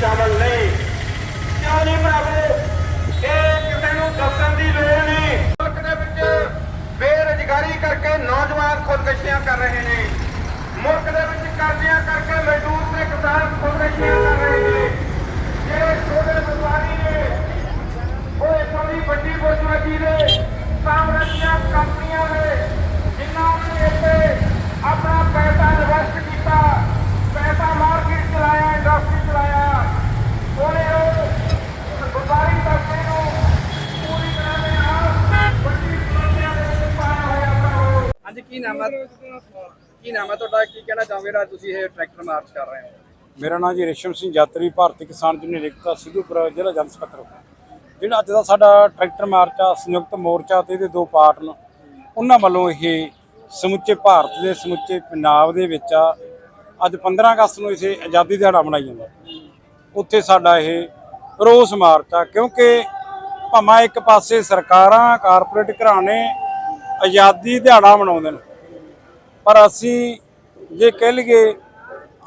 ਸ਼ਾਮਲ ਨਹੀਂ। ਕਿਉਂ ਨਹੀਂ ਭਰਾਵੋ? ਇਹ ਕਿਸੇ ਨੂੰ ਦੱਸਣ ਦੀ ਲੋੜ ਨਹੀਂ। ਮੁਲਕ ਦੇ ਵਿੱਚ ਬੇਰੁਜ਼ਗਾਰੀ ਕਰਕੇ ਨੌਜਵਾਨ ਖੁਦਕਸ਼ੀਆਂ ਕਰ ਰਹੇ ਨੇ। ਮੁਲਕ ਦੇ ਵਿੱਚ ਕਰਜ਼ਿਆਂ ਕਰਕੇ ਮਜ਼ਦੂਰ ਤੇ ਕਿਸਾਨ ਖੁਦਕਸ਼ੀਆਂ ਨਾਮ ਹੈ ਕੀ ਨਾਮ ਹੈ ਤੁਹਾਡਾ? ਕੀ ਕਹਿਣਾ ਚਾਹੋਗੇ ਜਿਹੜਾ ਤੁਸੀਂ ਇਹ ਟਰੈਕਟਰ ਮਾਰਚ ਕਰ ਰਹੇ ਹੋ। ਮੇਰਾ ਨਾਮ ਜੀ ਰੇਸ਼ਮ ਸਿੰਘ ਯਾਤਰੀ, ਭਾਰਤੀ ਕਿਸਾਨ ਯੂਨੀਅਨ ਏਕਤਾ ਸਿੱਧੂਪੁਰ ਜ਼ਿਲ੍ਹਾ ਜਨ ਸਕੱਤਰ। ਜਿਹੜਾ ਅੱਜ ਦਾ ਸਾਡਾ ਟਰੈਕਟਰ ਮਾਰਚ ਆ, ਸੰਯੁਕਤ ਮੋਰਚਾ ਤੇ ਇਹਦੇ ਦੋ ਪਾਰਟ ਨੇ। ਉਹਨਾਂ ਵੱਲੋਂ ਇਹ ਸਮੁੱਚੇ ਭਾਰਤ ਦੇ, ਸਮੁੱਚੇ ਪੰਜਾਬ ਦੇ ਵਿੱਚ ਆ, ਅੱਜ 15 ਅਗਸਤ ਨੂੰ ਇਸੇ ਆਜ਼ਾਦੀ ਦਿਹਾੜਾ ਮਨਾਇਆ ਜਾਂਦਾ। ਉੱਥੇ ਸਾਡਾ ਇਹ ਰੋਸ ਮਾਰਚ ਆ, ਕਿਉਂਕਿ ਭਾਵੇਂ ਇੱਕ ਪਾਸੇ ਸਰਕਾਰਾਂ, ਕਾਰਪੋਰੇਟ ਘਰਾਣੇ ਆਜ਼ਾਦੀ ਦਿਹਾੜਾ ਮਨਾਉਂਦੇ ਨੇ। ਪਰ ਅਸੀਂ ਜੇ ਕਹਿ ਲਈਏ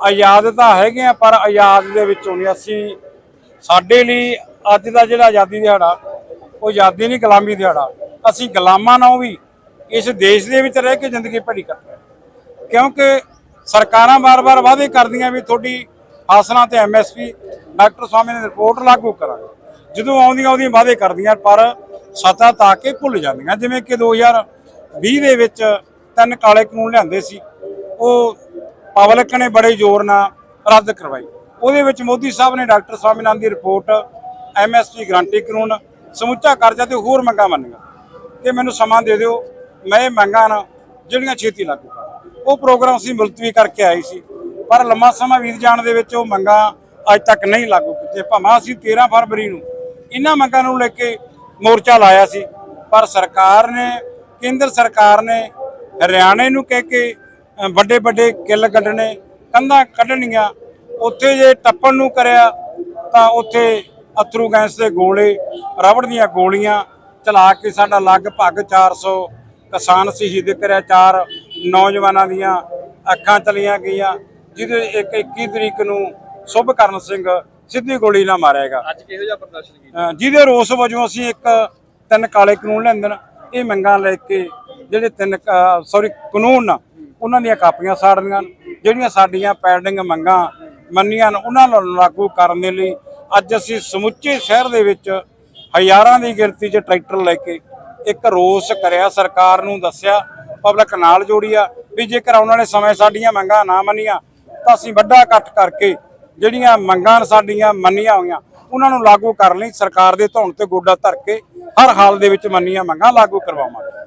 ਆਜ਼ਾਦ ਤਾਂ ਹੈਗੇ ਆ, ਪਰ ਆਜ਼ਾਦ ਦੇ ਵਿੱਚੋਂ ਨਹੀਂ। ਅਸੀਂ ਸਾਡੇ ਲਈ ਅੱਜ ਦਾ ਜਿਹੜਾ ਆਜ਼ਾਦੀ ਦਿਹਾੜਾ, ਉਹ ਆਜ਼ਾਦੀ ਨਹੀਂ, ਗੁਲਾਮੀ ਦਿਹਾੜਾ। ਅਸੀਂ ਗੁਲਾਮਾਂ ਨਾਲੋਂ ਵੀ ਇਸ ਦੇਸ਼ ਦੇ ਵਿੱਚ ਰਹਿ ਕੇ ਜ਼ਿੰਦਗੀ ਭੜੀ ਕਰਦੇ ਕਿਉਂਕਿ ਸਰਕਾਰਾਂ ਬਾਰ-ਬਾਰ ਵਾਅਦੇ ਕਰਦੀਆਂ ਵੀ ਤੁਹਾਡੀ ਫਸਲਾਂ ਤੇ ਐਮਐਸਪੀ ਡਾਕਟਰ ਸਵਾਮੀ ਨੇ ਰਿਪੋਰਟ ਲਾਗੂ ਕਰਾਂਗੇ। ਜਦੋਂ ਆਉਂਦੀਆਂ ਉਹਦੀਆਂ ਵਾਅਦੇ ਕਰਦੀਆਂ, ਪਰ ਸਤਾ ਤਾਂ ਕੇ ਭੁੱਲ ਜਾਂਦੀਆਂ। ਜਿਵੇਂ ਕਿ 2020 ਦੇ ਵਿੱਚ ਤਿੰਨ ਕਾਲੇ ਕਾਨੂੰਨ ਲਿਆਂਦੇ ਸੀ। ਉਹ ਪਬਲਿਕ ਨੇ ਬੜੇ ਜ਼ੋਰ ਨਾਲ ਰੱਦ ਕਰਵਾਈ ਉਹਦੇ ਵਿੱਚ ਮੋਦੀ ਸਾਹਿਬ ਨੇ ਡਾਕਟਰ ਸਵਾਮੀਨਾਥਨ ਦੀ ਰਿਪੋਰਟ ਐਮਐਸਪੀ ਗਰੰਟੀ ਕਾਨੂੰਨ, ਸਮੁੱਚਾ ਕਰਜ਼ਾ ਤੇ ਹੋਰ ਮੰਗਾਂ ਮੰਨੀਆਂ। ਕਿ ਮੈਨੂੰ ਸਮਾਂ ਦੇ ਦਿਓ, ਮੈਂ ਇਹ ਮੰਗਾਂ ਨਾ ਜਿਹੜੀਆਂ ਛੇਤੀ ਲਾਗੂ ਕਰਾਂ ਉਹ ਪ੍ਰੋਗਰਾਮ ਅਸੀਂ ਮੁਲਤਵੀ ਕਰਕੇ ਆਏ ਸੀ। ਪਰ ਲੰਮਾ ਸਮਾਂ ਬੀਤ ਜਾਣ ਦੇ ਵਿੱਚ ਉਹ ਮੰਗਾਂ ਅੱਜ ਤੱਕ ਨਹੀਂ ਲਾਗੂ ਕੀਤੀਆਂ। ਭਾਵੇਂ ਅਸੀਂ 13 ਫਰਵਰੀ ਨੂੰ ਇਹਨਾਂ ਮੰਗਾਂ ਨੂੰ ਲੈ ਕੇ ਮੋਰਚਾ ਲਾਇਆ ਸੀ, ਪਰ ਸਰਕਾਰ ਨੇ ਕੇਂਦਰ ਸਰਕਾਰ ਨੇ ਹਰਿਆਣੇ ਨੂੰ ਕਹਿ ਕੇ ਵੱਡੇ ਵੱਡੇ ਕਿੱਲ ਕੱਢਣੇ ਕੰਧਾਂ ਕੱਢਣੀਆਂ ਉੱਥੇ ਜੇ ਟੱਪਣ ਨੂੰ ਕਰਿਆ ਤਾਂ ਉੱਥੇ ਅਥਰੂ ਗੈਸ ਦੇ ਗੋਲੇ ਰਬੜ ਦੀਆਂ ਗੋਲੀਆਂ ਚਲਾ ਕੇ ਸਾਡਾ ਲਗਭਗ 400 ਕਿਸਾਨ ਸ਼ਹੀਦ ਕਰਿਆ ਚਾਰ ਨੌਜਵਾਨਾਂ ਦੀਆਂ ਅੱਖਾਂ ਚਲੀਆਂ ਗਈਆਂ ਜਿਹਦੇ ਇੱਕ 21 ਤਰੀਕ ਨੂੰ ਸੁਭਕਰਨ ਸਿੰਘ ਸਿੱਧੀ ਗੋਲੀ ਨਾਲ ਮਾਰਿਆ ਗਿਆ। ਅੱਜ ਕਿਹੋ ਜਿਹਾ ਪ੍ਰਦਰਸ਼ਨ ਕੀਤਾ? ਜਿਹਦੇ ਰੋਸ ਵਜੋਂ ਅਸੀਂ ਇੱਕ ਤਿੰਨ ਕਾਲੇ ਕਾਨੂੰਨ ਲੈਂਦੇ ਨੇ। ਇਹ ਮੰਗਾਂ ਲੈ ਕੇ ਜਿਹੜੇ ਤਿੰਨ ਸੌਰੀ ਕਾਨੂੰਨ ਉਹਨਾਂ ਦੀਆਂ ਕਾਪੀਆਂ ਸਾੜਨੀਆਂ ਜਿਹੜੀਆਂ ਸਾਡੀਆਂ ਪੈਂਡਿੰਗ ਮੰਗਾਂ ਮੰਨੀਆਂ ਉਹਨਾਂ ਨੂੰ ਲਾਗੂ ਕਰਨ ਦੇ ਲਈ ਅੱਜ ਅਸੀਂ ਸਮੁੱਚੇ ਸ਼ਹਿਰ ਦੇ ਵਿੱਚ ਹਜ਼ਾਰਾਂ ਦੀ ਗਿਣਤੀ 'ਚ ਟਰੈਕਟਰ ਲੈ ਕੇ ਇੱਕ ਰੋਸ ਕਰਿਆ, ਸਰਕਾਰ ਨੂੰ ਦੱਸਿਆ, ਪਬਲਿਕ ਨਾਲ ਜੋੜੀ ਆ ਵੀ ਜੇਕਰ ਆਉਣ ਵਾਲੇ ਸਮੇਂ ਸਾਡੀਆਂ ਮੰਗਾਂ ਨਾ ਮੰਨੀਆਂ ਤਾਂ ਅਸੀਂ ਵੱਡਾ ਇਕੱਠ ਕਰਕੇ ਜਿਹੜੀਆਂ ਮੰਗਾਂ ਸਾਡੀਆਂ ਮੰਨੀਆਂ ਹੋਈਆਂ ਉਹਨਾਂ ਨੂੰ ਲਾਗੂ ਕਰਨ ਲਈ, ਸਰਕਾਰ ਦੇ ਧੌਣ ਤੇ ਗੋਡਾ ਧਰ ਕੇ ਹਰ ਹਾਲ ਦੇ ਵਿੱਚ ਮੰਨੀਆਂ ਮੰਗਾਂ ਲਾਗੂ ਕਰਵਾਵਾਂਗੇ।